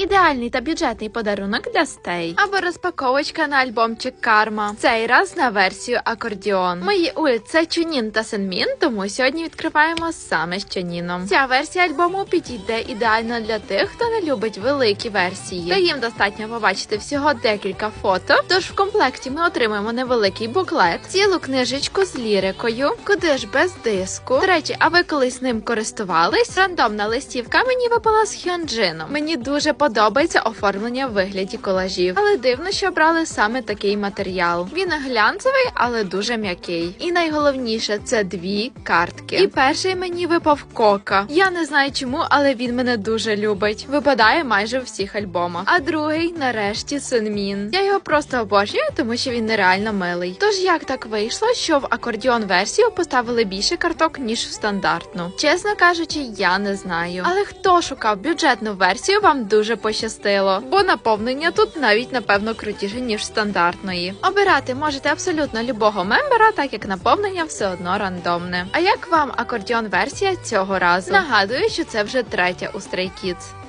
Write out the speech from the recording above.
Ідеальний та бюджетний подарунок для стей. Або розпаковочка на альбомчик Карма. Цей раз на версію акордіон. Мої уль це Чунін та Сенмін, тому сьогодні відкриваємо саме з Чуніном. Ця версія альбому підійде ідеально для тих, хто не любить великі версії. Та їм достатньо побачити всього декілька фото. Тож в комплекті ми отримаємо невеликий буклет, цілу книжечку з лірикою, куди ж без диску. До речі, а ви колись ним користувались? Рандомна листівка мені випала з Хьонджином. Мені дуже подобається оформлення в вигляді колажів, але дивно, що обрали саме такий матеріал. Він глянцевий, але дуже м'який. І найголовніше це дві картки. І перший мені випав кока. Я не знаю чому, але він мене дуже любить. Випадає майже у всіх альбомах. А другий, нарешті, Сунмін. Я його просто обожнюю, тому що він нереально милий. Тож як так вийшло, що в акордіон версію поставили більше карток ніж в стандартну? Чесно кажучи, я не знаю. Але хто шукав бюджетну версію, вам дуже пощастило, бо наповнення тут навіть напевно крутіше ніж стандартної. Обирати можете абсолютно любого мембера, так як наповнення все одно рандомне. А як вам акордіон версія цього разу? Нагадую, що це вже третя у Stray Kids.